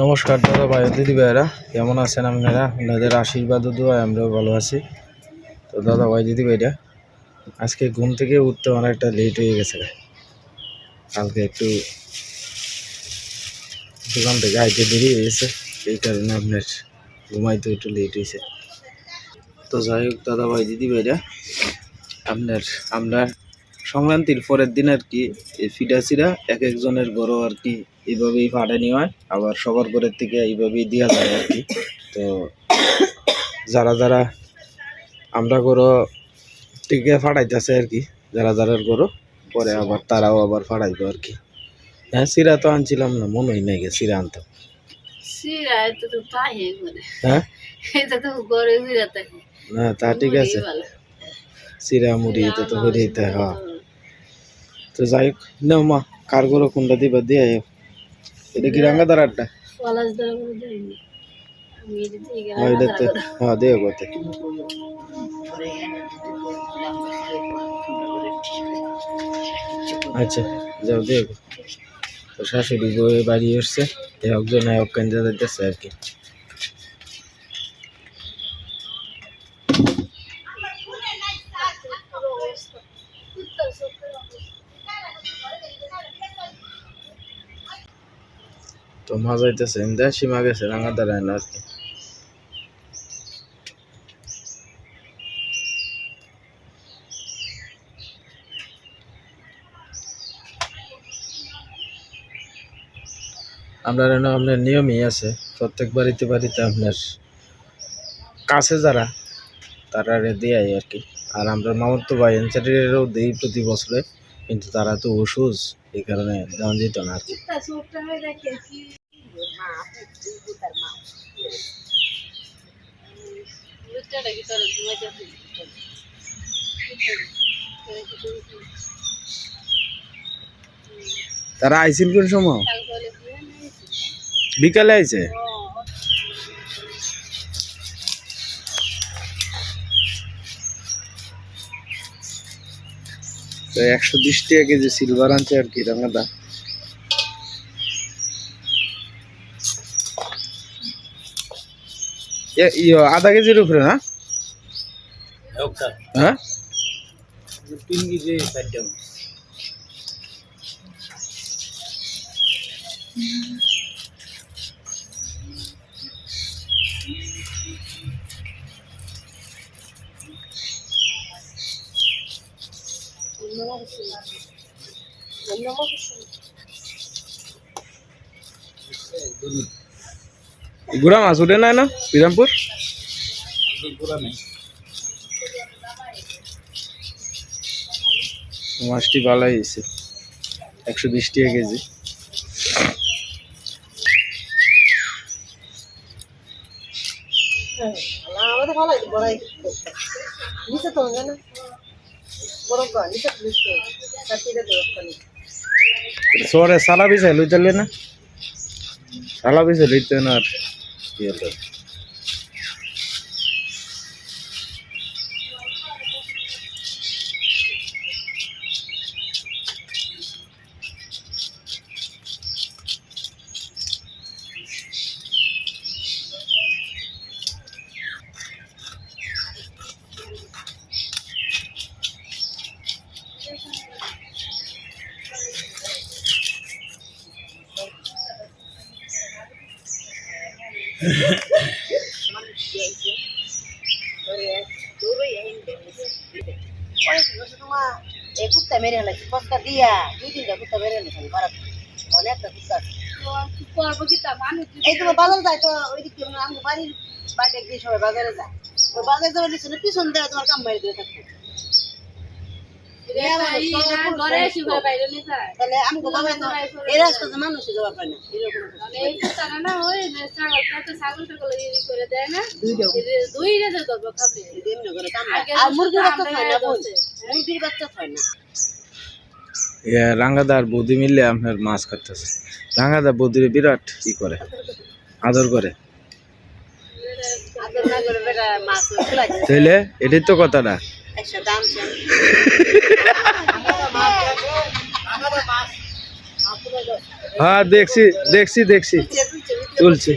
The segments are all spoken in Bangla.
নমস্কার দাদা ভাই, দিদি ভাইয়েরা, কেমন আছেন আপনারা? আপনাদের আশীর্বাদ ও দোয়ায় আমরাও ভালো আছি। তো দাদা ভাই, দিদি ভাইরা, আজকে ঘুম থেকে উঠতে অনেকটা লেট হয়ে গেছে। কালকে একটু দোকান থেকে আইতে দেরি হয়ে গেছে, এই কারণে আপনার ঘুমাইতে একটু লেট হয়েছে। তো যাই হোক, দাদা ভাই, দিদি ভাইরা, আপনার, আমরা সংক্রান্তির পরের দিন আর কি এই ফিডাসিরা এক একজনের গরু আর কি এইভাবেই পাঠানি হয় আবার সবার ঘরের থেকে এইভাবেই দেওয়া যায় আর কি। তো যারা যারা আমরা গরু থেকে ফাটাইতেছে আর কি যারা যারা গরু পরে আবার তারাও আবার ফাটাইবো আর কি। হ্যাঁ সিরা তো আনছিলাম না মনে হয় নাই গে সিরা আনতাম সিরা এটা তো পাহে করে হ্যাঁ? তো না ঠিক আছে। সিরা মুড়ি এটা তো হয়ে দিতে হ্যাঁ। তো যাই হোক নাও মা কার গরু কোনটা দিবা? দিয়ে। এটা কি রাঙ্গা দাঁড়াটা হ্যাঁ দিয়ে গোতে আচ্ছা যাও দিয়ে গো। তো শাশুড়ি বাড়ি এসছে একজন এক কেন্দ্রে দিতেছে আর কি। তো মা যাইতেছে ইন্দা সীমা গেছে, রাঙা দাঁড়ায় না আর কি। আপনার আপনার নিয়মই আছে, প্রত্যেক বাড়িতে বাড়িতে আপনার কাছে যারা, তারা দেয় আর কি। আর আমরা মামার তো ভাই, এনসারিরও দিই প্রতি বছরে। কিন্তু তারা তো ওষুধ এই কারণে দেওয়া যেত না আর কি। তারা আইসিল কোন সময়? বিকালে আইছে? তো একশো বিশ টাকা কেজি সিলভার আনছে আর কি রাঙাদা। দা ইয়ো আধা কেজির উপরে না হ্যাঁ? তিন কেজি চারটা গুড়া মাছ উঠে নাই না? বিরামপুর? মাছটি ভালোই হয়েছে। একশো বিশ টাকা কেজি। না। সরে সালা বিষয় লইতে না সালা বিষয় লইতে না আর কি হলো কুত্তা মেরে হেলাইছে কষ্টা দিয়া দুই তিনটা কুত্তা মেরে হেলাইছে বারাত অনেকটা কুত্তা আছে। এই তোমার বাজার যায় তো ওই দিক থেকে আমার বাড়ির বাইরে গিয়ে সবাই বাজারে যায়। ওই বাজারে যাওয়ার পিছনে পিছন দেওয়া তোমার কাম বাইরে দিয়ে থাকবে তাহলে আমি বাবা তো এই রাস্তাতে মানুষ যাওয়া না এরকম এমনি করে কাম হয়। আর মুরগির বাচ্চা খায় না মুরগির বাচ্চা খায় না। ইয়া রাঙ্গাদার বৌদি মিললে আপনার মাছ কাটতেছে। রাঙ্গাদা বৌদিরে বিরাট কি করে আদর করে। তাইলে এটাই তো কথাটা হ্যাঁ দেখছি দেখছি দেখছি। তুলছে।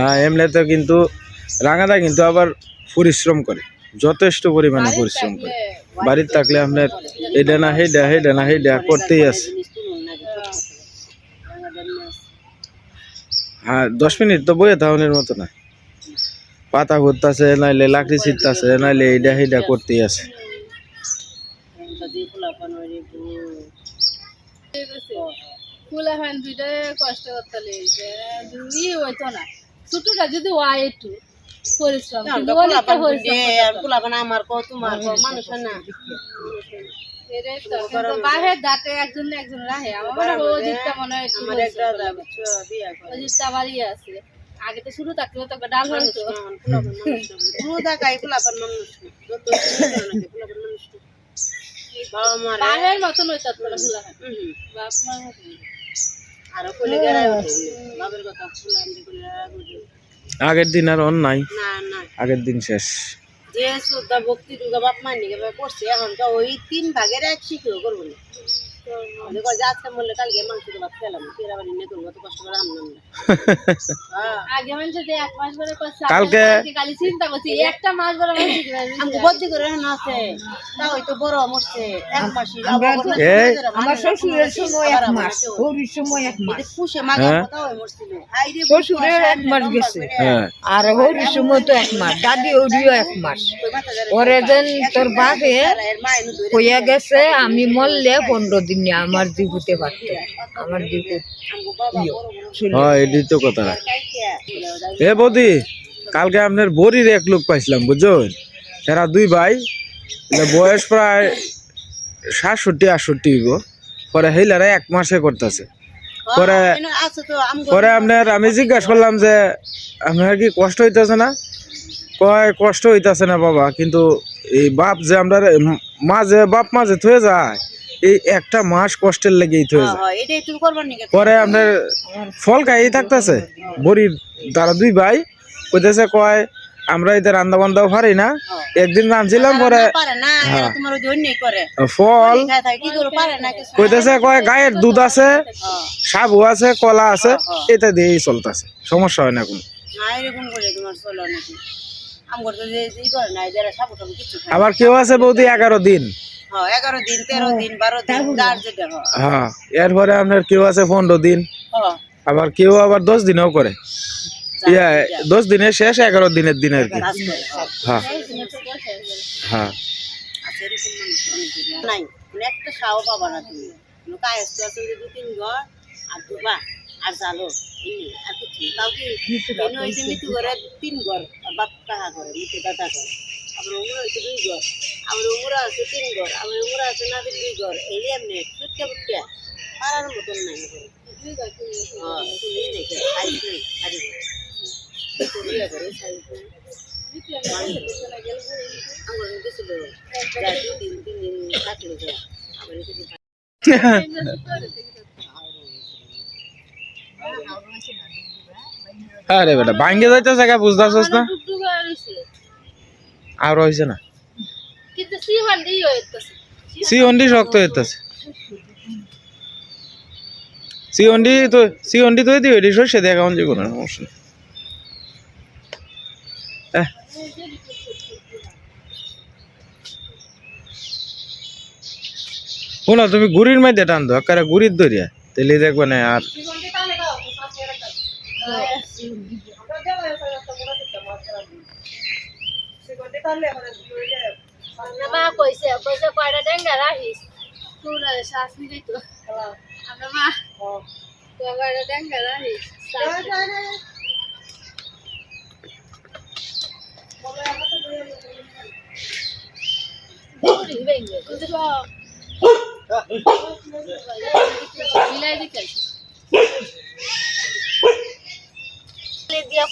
না এমনিতে কিন্তু রাঙাদা কিন্তু আবার পরিশ্রম করে যথেষ্ট পরিমাণে পরিশ্রম করে। বাড়িতে থাকলে আপনার এটা না হেডা হেডা না হেডা করতেই আছে। হ্যাঁ দশ মিনিট তো বইয়ে থাউনের মতো না। পাতা ঘুরতেছে নাইলে লাকড়ি ছিটতেছে নাইলে এইটা হেডা করতেই আছে। ফুলে হয় দুইটা কষ্ট করতে লেগেছে ই হইতো না। ছোটটা যদি হয় একটু পরিশ্রম। আমার কো তোমার কো না। বাহের দাঁতে একজন একজন রাহে। আমার অজিতটা মনে হয়। অজিতটা বাড়ি আছে। আগে তো শুরু থাকলে তো ডাল হইতো কোনো দেখাই ফুলাপান মানুষ যত ফুলাপান মানুষ না। বাবা মারে বাহের মতন বাপ মার মতন আগের দিন আর অন নাই। না না। আগের দিন শেষ। যে শ্রদ্ধা ভক্তি দুর্গা বাপ মানি করছে এখন তো ওই তিন ভাগের এক শিখেও করব না। কালকে হ্যাঁ এক মাস ধরে করছে কালকে- আজকে খালি চিন্তা করছি একটা মাস ধরে বদ্ধি করে আছে তা হয়তো বড় মরছে এক মাসি আমার শ্বশুরের সময় এক মাস গৌরীর সময় এক মাস। পুষে মাগা হ্যাঁ। মরছিল। শ্বশুরের এক মাস গেছে। হ্যাঁ। আর হরির সময় তো এক মাস দাদি ওরিও এক মাস। ওরে যেন তোর বাপে হইয়া গেছে আমি মরলে পনেরো দিনে আমার দিগুতে পারত আমার দিগু হ্যাঁ এটাই তো কথা। এ বৌদি কালকে আপনার বড়ির এক লোক পাইছিলাম বুঝছেন এরা দুই ভাই বয়স প্রায় সাতষট্টি আটষট্টি হইব। পরে হেলারা এক মাসে করতেছে। পরে পরে আপনার আমি জিজ্ঞাসা করলাম যে আপনার কি কষ্ট হইতেছে না? কয় কষ্ট হইতেছে না বাবা কিন্তু এই বাপ যে আমরা মাঝে বাপ মাঝে থয়ে যায় এই একটা মাস কষ্টের লেগেই থয়ে যায় হ্যাঁ পরে আপনার ফল খাই থাকতেছে। বড়ির তারা দুই ভাই কইতেছে কয় আমরা এদের রান্না বান্ধাও পারি না। একদিন রাঁধছিলাম পরে করে। ফল কইতেছে কয় গায়ের দুধ আছে হ্যাঁ। সাবু আছে কলা আছে এটা দিয়েই চলতেছে। সমস্যা হয় না কোনো। আবার কেউ আছে বৌদি এগারো দিন। হ্যাঁ হয় হ্যাঁ। এরপরে আপনার কেউ আছে পনেরো দিন হ্যাঁ। আবার কেউ আবার দশ দিনেও করে। ইয়া দশ দিনের শেষ এগারো দিনের দিন আর কি। হ্যাঁ। আছে এরকম মানুষ অনেকেরই আছে। নাই একটা সাও পাবা না তুমি। কায়স্ত আছে দু তিন ঘর আর দুবা আর জালো। আর কিছু না। তাও কি এনে হয়েছে মৃত্যু করে তিন ঘর বাপ কাহা করে দাদা করে আবার উমরা হয়েছে দুই ঘর। আবার উমরা আছে তিন ঘর, আবার উমরা আছে নাদের দুই ঘর। এই এমনি ছুটকে ফুটকে পারার মতন নাই হ্যাঁ। আমার আরে বেটা, ভাঙ্গে যাইতে জায়গা বুঝতেছস না। আর হয়েছে না? দিয়ে সিওন্ডি শক্ত হইতেছে। সিওন্ডি তো সিওন্ডি তো দিও এটি সর্ষে দেখা অন কোনো সমস্যা। শোনো তুমি গুড়ির মধ্যে টান দো একেবারে গুড়ির দরিয়া তেলে দেখবে না আর মা কইছে কইছে কয়টা ডেঙ্গা রাখিস। তুই শ্বাস নিতে তো। আমরা মা। তুই কয়টা ডেঙ্গা রাখিস শ্বাস নিতে। বুড়ি ভেঙে, কিন্তু সব। মিলাই দিতে কলে দিয়ে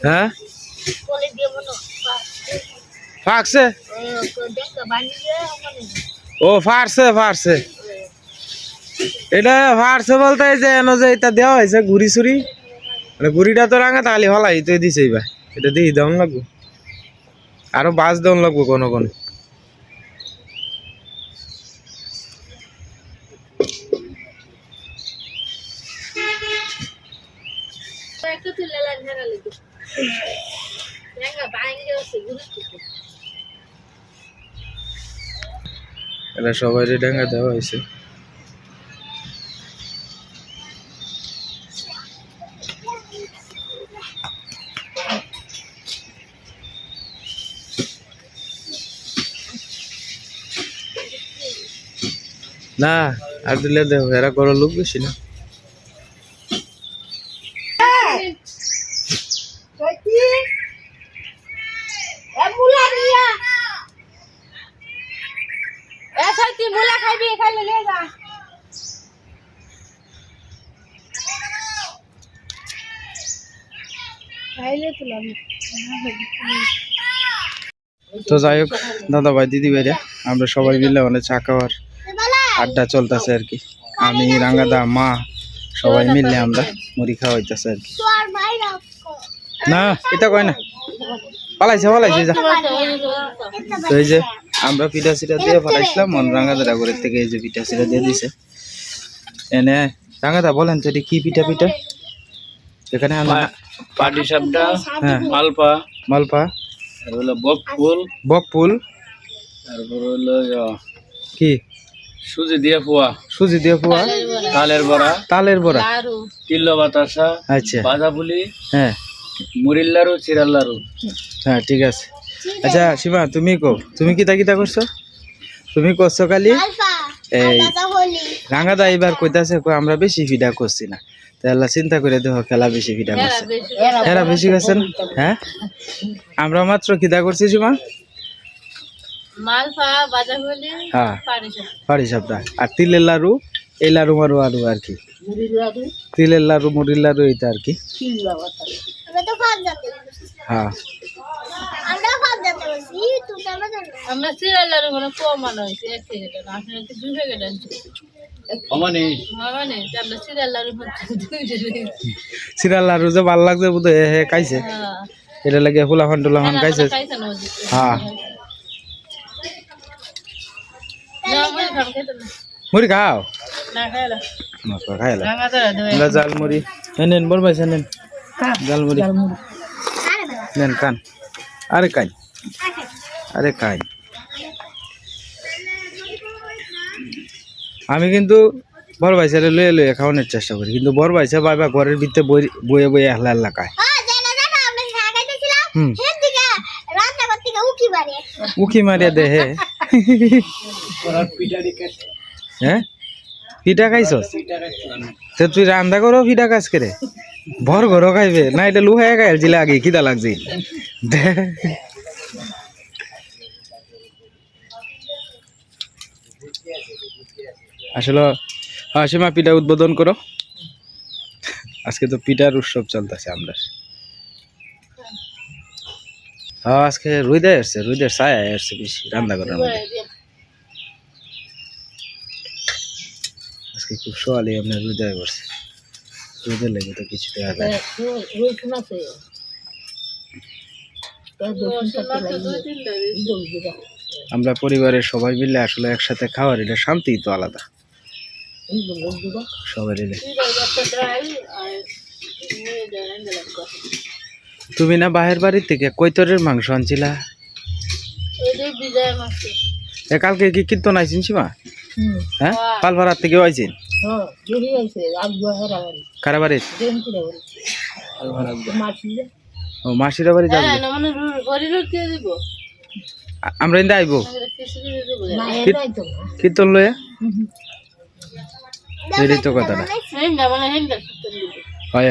হ্যাঁ? দিয়ে ফাঁকছে দিয়ে ও ফারছে ফারছে এটা ফারছে বলতে যে এন যে এটা দেওয়া হয়েছে ঘুরি চুরি মানে ঘুরিটা তো রাঙা, তাহলে হলাই তো দিছে এইবার এটা দেখি দাম লাগবো। আরও বাস দম লাগবো কোনো কোনো একটা তুলে লাগ ধরা লিখো ডেঙ্গা গুরুত্ব সবাই ডাঙ্গা দেওয়া হয়েছে। না আর দিলে দেবো এরা করো লোক বেশি না এ সত্যি মুলা খাইবি খাইলে নিয়ে যা খাইলে তুলাম তো যাই হোক দাদা ভাই দিদি ভাইরা আমরা সবাই মিলে মানে চা খাওয়ার আড্ডা চলতেছে আর কি। আমি রাঙ্গাদা মা সবাই মিলে আমরা মুড়ি খাওয়াইতেছে আর কি। না এটা কয় না? পালাইছে পালাইছে যা। তো এই যে আমরা পিঠা সিটা দিয়ে পাঠাইছিলাম মন রাঙ্গাদা ঘরের থেকে এই যে পিঠা সিটা দিয়ে দিছে। এনে রাঙ্গাদা বলেন তো এটি কি পিঠা পিঠা? এখানে আমরা পাটি সাপটা হ্যাঁ। মালপা মালপা আর হলো বক ফুল। বকফুল তারপর হলো কি? সুজি দিয়ে পোয়া। সুজি দিয়ে পোয়া। তালের বড়া। তালের বড়া। তিল্ল বাতাসা। আচ্ছা। বাজা পুলি হ্যাঁ। মুড়ির লাড়ু চিরার লাড়ু। হ্যাঁ ঠিক আছে। আচ্ছা সীমা তুমি কো। তুমি কিতা কিতা করছ? তুমি করছ খালি এই রাঙাদা এবার কইতাছে কই আমরা বেশি ফিডা করছি না। তাহলে চিন্তা করে দেখো খেলা বেশি ফিডা করছে। এরা বেশি করছেন? হ্যাঁ? আমরা মাত্র কিতা করছি সীমা হ্যাঁ। পানি পাড়ি সাপটা। আর তিলের লাড়ু এই লাড়ু মারু আরু আর কি। তিলের লাড়ু মুড়ির লাড়ু এইটা আর কি। হ্যাঁ। আমরা সিরিয়াল লাড়ু মানে কম আনা হয়েছে এক প্যাকেট আনা দুই প্যাকেট আনছি সিরাল লাড়ু যে ভালো লাগছে বুধ হে খাইছে। হ্যাঁ। এটা লাগে ফুলাফান টুলাফান খাইছে। খাইছে না ওদিকে। হ্যাঁ। মুড়ি খাও খাইলা জাল মুড়ি। হ্যাঁ নেন বল পাইছে নেন। জাল মুড়ি। নেন কান। আরে কান আরে কান আমি কিন্তু বড় ভাই ছেলে লয়ে লয়ে খাওয়ানোর চেষ্টা করি কিন্তু বড় ভাই ছেলে বাবা ঘরের ভিতরে বই বইয়ে বইয়ে হেলা হেলা খায়। হুম। উকি মারিয়া দে হে। হ্যাঁ পিঠা খাইছস? তো তুই রান্না করো পিঠা কাজ করে। ভর ঘরও খাইবে না এটা লুহাই খাই জিলা আগে খিদা লাগছে। আসলে হ্যাঁ সীমা পিঠা উদ্বোধন করো। আজকে তো পিঠার উৎসব চলতেছে আমরা হ্যাঁ আজকে রুইদে আসছে রুইদের ছায়া আসছে বেশি, রান্না করার মধ্যে আজকে খুব সোয়ালি আপনার রুইদায় করছে রুইদের লেগে তো কিছু দেওয়া যায় আমরা পরিবারের সবাই মিলে আসলে একসাথে খাওয়ার এটা শান্তি তো আলাদা। সবাই তুমি না বাহের বাড়ি থেকে কৈতরের মাংস আনছিলা? এ কালকে কি কীর্তন আইসিন সীমা? হ্যাঁ? পালপাড়ার থেকে আইসিন কারা বাড়ি। ও মাসিরা বাড়ি যাব। হ্যাঁ না মানে আমরা ইন্দা আইবো। কীর্তন লয়ে? এটাই তো কথাটা মানে হয়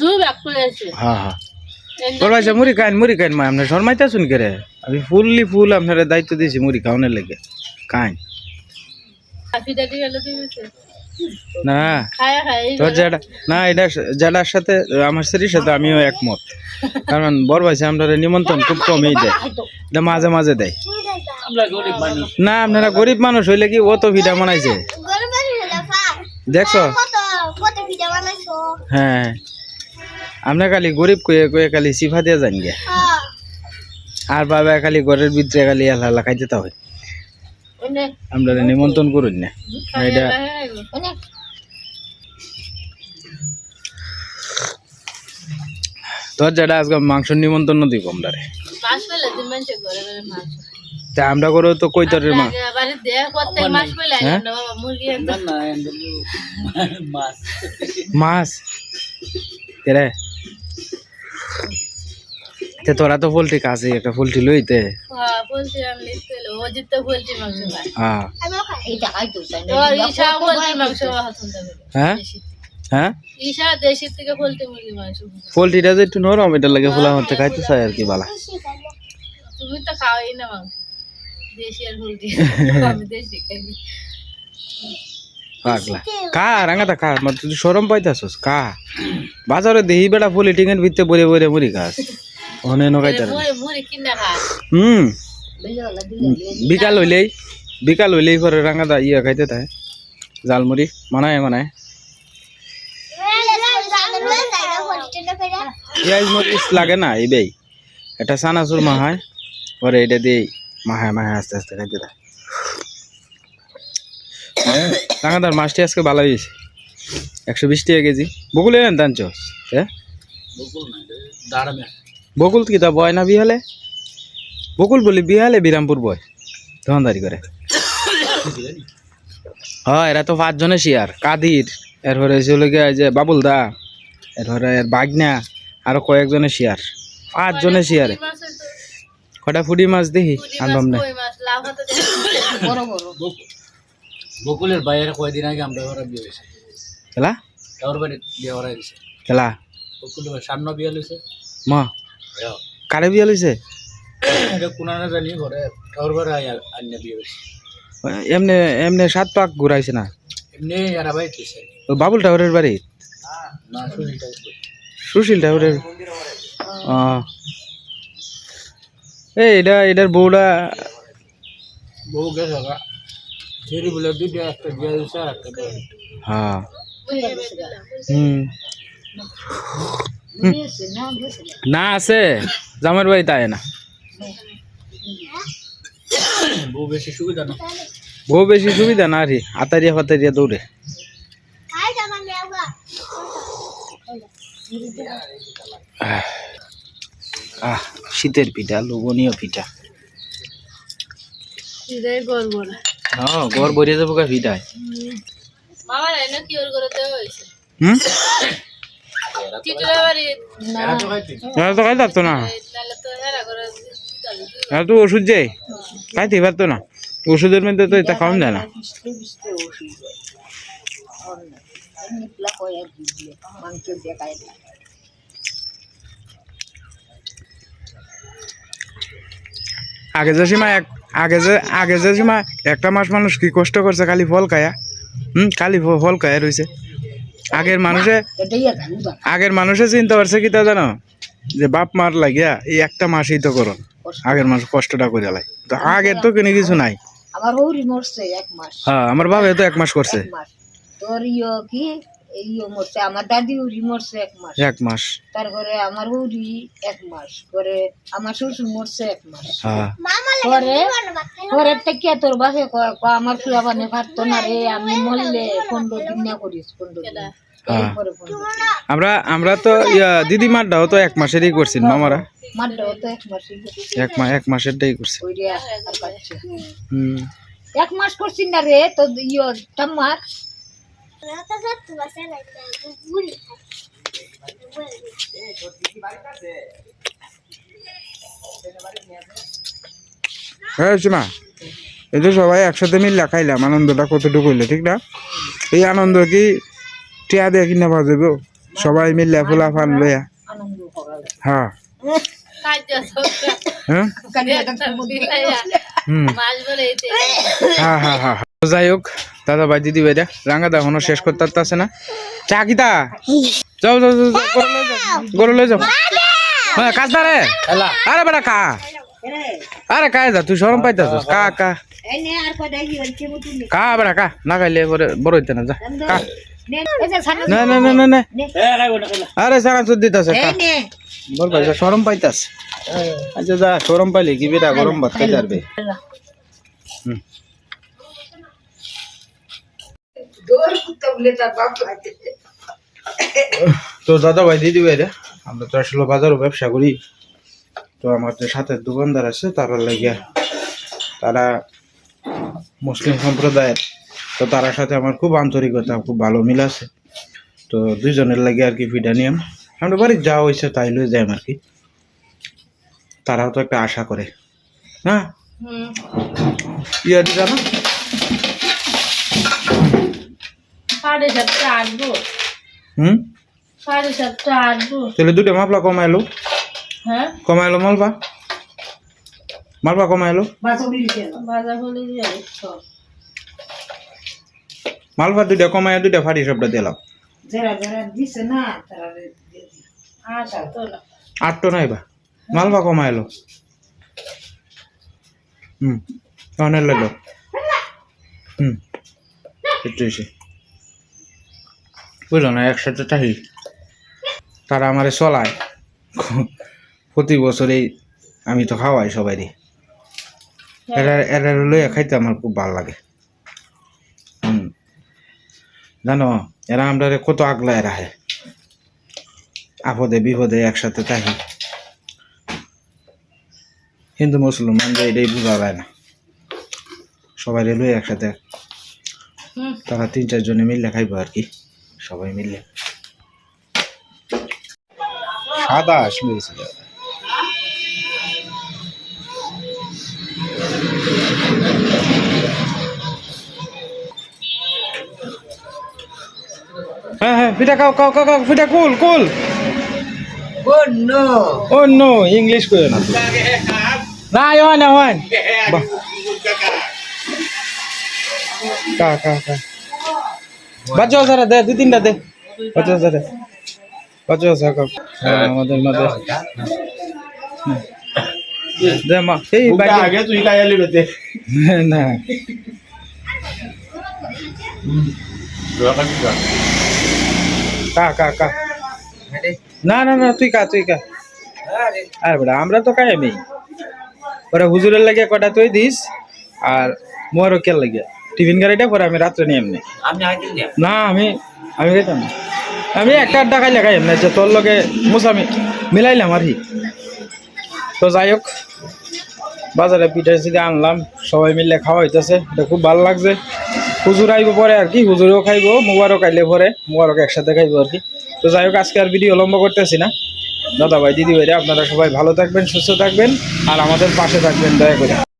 দুই ব্যাগ করে আছে হ্যাঁ হ্যাঁ বল ভাই মুড়ি খাইন মুড়ি খাইন মা আপনি শর্মাইতে শুন কে রে? আমি ফুললি ফুল আপনারা দায়িত্ব দিয়েছি মুড়ি খাওয়ানোর লেগে। দিয়েছে না। খায়া খায় তোর না এটা যেটার সাথে আমার স্ত্রীর সাথে আমিও একমত। কারণ বড় ভাই আমরা নিমন্ত্রণ খুব কমই দেয় এটা মাঝে মাঝে দেয়। না আপনারা গরিব মানুষ হইলে কি ও তো ভিডা বানাইছে? দেখছ? হ্যাঁ আমরা খালি গরিব কয়ে কয়ে খালি সিফা দিয়ে যান গে আর বাবা খালি ঘরের ভিতরে খালি আল্লাহ আল্লাহ খাইতে তা হয়। আমরা নিমন্ত্রণ করুন না। এটা তোর যেটা আজকে মাংস নিমন্ত্রণ দিব আমরা তা আমরা করে তো কই তরের মা? মাছ হ্যাঁ? মাছ। মাছ? রে। তে তোরা তো পোল্ট্রি কাছে একটা পোল্ট্রি লইতে হ্যাঁ হ্যাঁ তো হ্যাঁ? থেকে। হ্যাঁ। পোল্ট্রিটা যে একটু নরম এটা লাগে ফুলা হতে খাইতে চাই আর কি বালা। তুমি তো খাওয়াই না মাংস। পাগলা। কা রাঙাটা খা মানে তুই সরম পাইতাছস? কা? বাজারে দেহি বেড়া পলিটিং এর ভিতরে বলে বলে মুড়ি খাস। অনে নগাইতার মুড়ি মুড়ি কিনা হুম। বিকাল হইলেই বিকাল হইলেই ইয়া খাইতে থাকে। জালমুড়ি মানায় মানায়। পেঁয়াজ মরিচ লাগে না এই বেই। এটা চানাচুর মাহায় পরে এটা দিয়ে মাহায় মাহায় আস্তে আস্তে খাইতে রাঙাদার মাছটি আজকে ভালো হয়েছে। একশো বিশ টাকা কেজি। বকুল এলেন টানছ হ্যাঁ? বকুল বকুল কি তা বয় না বিহালে বকুল বলি বিহালে বিরামপুর বয়। দোকানদারি করে। হয় এরা তো পাঁচজনে শিয়ার। কাদির এরপরে যে বাবুল দা এরপরে এর বাগনা আরও কয়েকজনে শিয়ার। পাঁচজনে শিয়ারে। কটা ফুটি মাছ দেখি? আনবাম মাছ না বকুলের বাইরে কয়দিন আগে আমরা ওরা বিয়ে হয়েছে। খেলা? কারোর বাড়ি বিয়ে করা দিছে। খেলা? বকুলের সামনে বিয়ে হয়েছে। মা? কারে বিয়া লইছে এটা কোনা না জানি ঘরে কারোর বাড়ি আন্য বিয়ে হয়েছে। এমনি এমনি সাত পাক ঘুরাইছে না? এমনি এরা ওই বাবুল ঠাকুরের বাড়ি? না শুনিটা সুশীল ঠাকুরের ও। এই এটা এটার বউটা বউ গেছে গা ছেড়ে বলে দুটো একটা দিছে আর একটা হ্যাঁ। হুম। না আছে জামার বাড়ি তাই না? বউ বেশি সুবিধা না? বউ বেশি সুবিধা না রে আতারিয়া ফাতারিয়া দৌড়ে। আহ। শীতের পিঠা লোভনীয় পিঠা। হ্যাঁ ঘর ভরিয়ে যাব গা পিঠায় তো ওষুধ যায় খাইতে পারতো না। ওষুধের মধ্যে তো এটা খাওয়ান যায় না। মাংস আগে যে সীমা এক আগে যে আগে যে সীমা একটা মাস মানুষ কি কষ্ট করছে খালি ফল খায়া? হুম খালি ফল খায়া রয়েছে আগের মানুষে আগের মানুষে চিন্তা করছে কি তা জানো? যে বাপ মার লাগিয়া এই একটা মাসই তো করো। আগের মানুষ কষ্টটা করে লাই তো আগের তো কোনো কিছু নাই। আমার হৌরি মরছে এক মাস। হ্যাঁ আমার বাবা তো এক মাস করছে। তোর ইয়ে কি? ইয়ে মরছে আমার দাদি উড়ি মরছে এক মাস। এক মাস। তারপরে আমার উড়ি এক মাস। করে আমার শ্বশুর মরছে এক মাস। হ্যাঁ। পরে পরে থেকে তোর বাসে আমার ফুলা বানে পারতো না রে আমি মরলে পনেরো দিন না করিস পনেরো দিন। হ্যাঁ। পরে আমরা আমরা তো ইয়া দিদিমারটাও তো এক মাসেরই করছি মামারা মারটাও তো এক মাস এক মাস এক মাসেরটাই করছে। এক মাস করছি না রে তো ইয়ে টাম্মার হ্যাঁ এই সবাই একসাথে মিললে খাইলাম আনন্দটা কতটুকু হইল ঠিক না? এই আনন্দ কি টিয়া দিয়ে কিনে পাওয়া যাবে সবাই মিললে ফুলা ফান লইয়া। হ্যাঁ। হ্যাঁ? হ্যাঁ হ্যাঁ হ্যাঁ। তো যাই হোক দাদা ভাই দিদি ভাইরা রাঙাদা এখনও শেষ করতে পারতেছে না। চা কিতা যাও যাও যাও গরু লয়ে যাও হ্যাঁ কাজ না রে। আরে বেটা কা আরে কায় যা তুই সরম পাইতাছিস। কা কা এই নে আর কয়টা কি বেটা কা না খাইলে পরে বড় হইতে না যা কা নে না না না না। আরে সারা সুদ দিতাছে কা এই নে বল ভাই সরম পাইতাস আচ্ছা যা সরম পাইলে কি বেটা গরম ভাত খাইতে পারবে? তো দাদা ভাই দিদি ভাই রে আমরা তো আসলে বাজারও ব্যবসা করি। তো আমার যে সাথে দোকানদার আছে তারা লাগিয়া তারা মুসলিম সম্প্রদায়ের তো তার সাথে আমার খুব আন্তরিকতা খুব ভালো মিল আছে। তো দুইজনের লাগে আর কি ফিডা নিয়ম। আমরা বাড়ি যা হয়েছে তাই লয়ে যাই আর কি। তারাও তো একটা আশা করে। হ্যাঁ? ইয়া জানো? সাড়ে সাতটা আটবো হুম? সাড়ে সাতটা আটবো তাহলে দুটো মাপলা কমাইলো। হ্যাঁ? কমাইলো মালবা মালবা কমাইলো? মালবা দুইটা কমাইয়া দুইটা ফাড়ি সবটা দিলাম আটটো নাই বা মালবা কমাইলো। হুম। অনেক লাগল হুম। বুঝলো না একসাথে চাহি তারা আমারে চলায়। প্রতি বছরেই আমি তো খাওয়াই সবাইরই এরা এরা লইয়া খাইতে আমার খুব ভালো লাগে। হুম। জানো এরা আমরা কত আগলায় রাখে। আপদে বিপদে একসাথে থাকি। হিন্দু মুসলমানদের এটাই বোঝা যায় না। সবাই রেলওয়ে একসাথে তারা তিন চারজনে মিললে খাইবো আর কি। সবাই মিলে। সাদা আসলে হ্যাঁ হ্যাঁ ফিটা খাও খাও খাও খাও ফিটা cool cool. Oh no oh no. English না না হয় না। হয় কা কা কা বাচ্চা সারা দে দুই তিনটা দে। বাচ্চা সারা বাচ্চা সারা আমাদের মাঝে। হুম। দে মা এই বাইরে। আগে তুই খাইলি বেতে না। কা কা কা। না না না তুই কা তুই কা। আরে বেটা আমরা তো কাই আমি ওরা হুজুরের লাগে কটা তুই দিস আর মোরও কে লাগে। টিফিন গাড়িটা পরে আমি রাত্রে নিয়ে এমনি। না আমি আমি খাইতাম আমি একটা আড্ডা খাইলে খাই এমনি যে তোর লগে মুসামি মিলাইলাম আর কি। তো যাই হোক বাজারে পিঠা সিঠা আনলাম সবাই মিলে খাওয়া হইতেছে এটা খুব ভালো লাগছে। হুজুর আইব পরে আর কি হুজুরেও খাইবো মুবারক আইলে পরে মুবারক একসাথে খাইবো আর কি। তো যাই হোক আজকে আর ভিডিও লম্বা করতেছি না। দাদা ভাই দিদি ভাইরা আপনারা সবাই ভালো থাকবেন সুস্থ থাকবেন আর আমাদের পাশে থাকবেন দয়া করে।